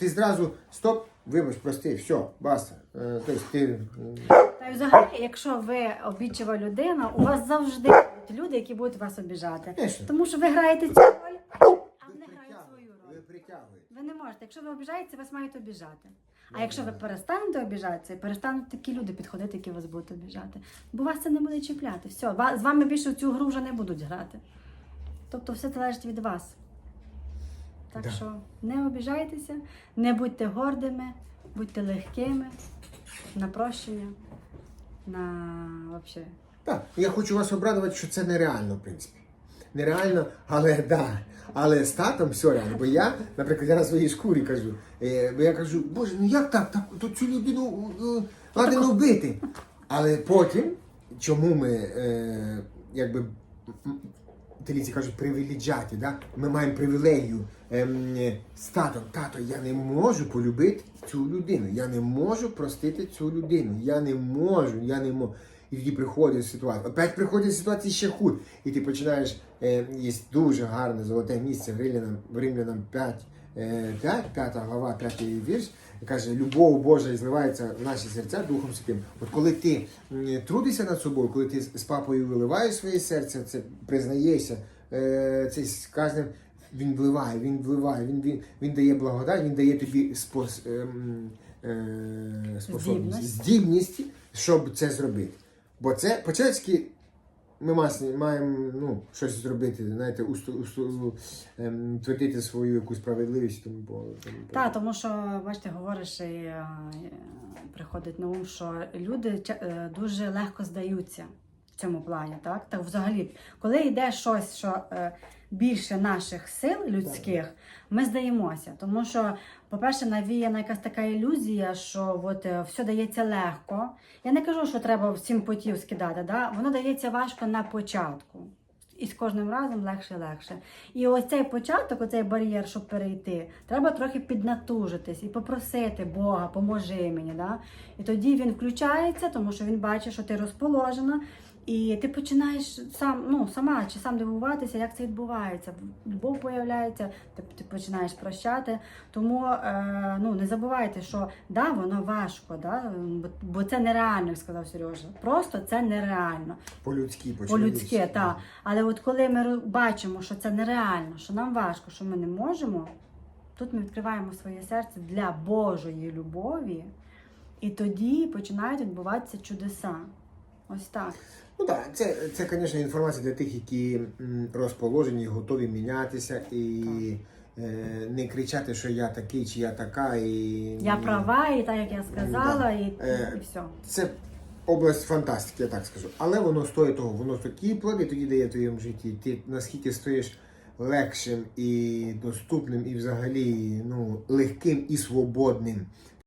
Ти зразу стоп, вибач, прости, все, баста. Е, тобто ти. Та й взагалі, якщо ви обідчива людина, у вас завжди будуть люди, які будуть вас обіжати. Конечно. Тому що ви граєте цю роль, а вони грають свою притягуєте, ви роль. притягуєте. Ви не можете. Якщо ви обіжаєтеся, вас мають обіжати. А якщо ви перестанете обіжатися, перестануть такі люди підходити, які вас будуть обіжати, бо вас це не буде чіпляти. Все, з вами більше в цю гру вже не будуть грати. Тобто все залежить від вас. Так Да. що не обіжайтеся, не будьте гордими, будьте легкими, на прощення, на вообще. Так, я хочу вас обрадувати, що це нереально, в принципі. Нереально, але да. Але з татом все реально. Бо я, наприклад, я на своїй шкурі кажу, е, бо я кажу, боже, ну як так? так то цю людину е, ладно вбити. Але потім, чому ми, е, якби, італійці кажуть, привіледжати. да? ми маємо привілею ем, з татом. Тато, я не можу полюбити цю людину. Я не можу простити цю людину. Я не можу, я не можу. І тоді приходить ситуація. Опять приходить ситуація ще худ. І ти починаєш, е, є дуже гарне золоте місце в Римлянам, в Римлянам 5, е, 5, 5 глава, 5 вірш. Каже, любов Божа зливається в наші серця Духом Святим. От коли ти трудишся над собою, коли ти з папою виливаєш своє серце, це признаєшся, е, це він вливає, він вливає, він, він, він дає благодать, він дає тобі спос, ем, е, способність, здібність, щоб це зробити. Бо це по-чеськи ми масні маємо ну, щось зробити, знаєте, усту, усту, ем, твердити свою якусь справедливість. Тому, тому, тому, Так, тому що, бачите, говориш і е, приходить на ум, що люди е, дуже легко здаються в цьому плані. Так, так взагалі, коли йде щось, що е, більше наших сил людських, ми здаємося. Тому що, по-перше, навіяна якась така ілюзія, що от, е, все дається легко. Я не кажу, що треба всім потів скидати, да? воно дається важко на початку. І з кожним разом легше і легше. І ось цей початок, оцей бар'єр, щоб перейти, треба трохи піднатужитись і попросити Бога, поможи мені. Да? І тоді він включається, тому що він бачить, що ти розположена, і ти починаєш сам, ну, сама чи сам дивуватися, як це відбувається. Любов появляється, ти, ти починаєш прощати. Тому е, ну, не забувайте, що да, воно важко, да? бо, бо це нереально, як сказав Сережа. Просто це нереально. По-людськи, По-людськи, так. Але от коли ми бачимо, що це нереально, що нам важко, що ми не можемо, тут ми відкриваємо своє серце для Божої любові, і тоді починають відбуватися чудеса. Ось так. Ну так, це, це, звісно, інформація для тих, які розположені, готові мінятися і е, не кричати, що я такий чи я така. І, Я права, і так як я сказала, і, Е, і все. Це область фантастики, я так скажу. Але воно стоїть того, воно такі плоди тоді дає в твоєму житті. Ти наскільки стоїш легшим і доступним, і взагалі ну, легким і свободним.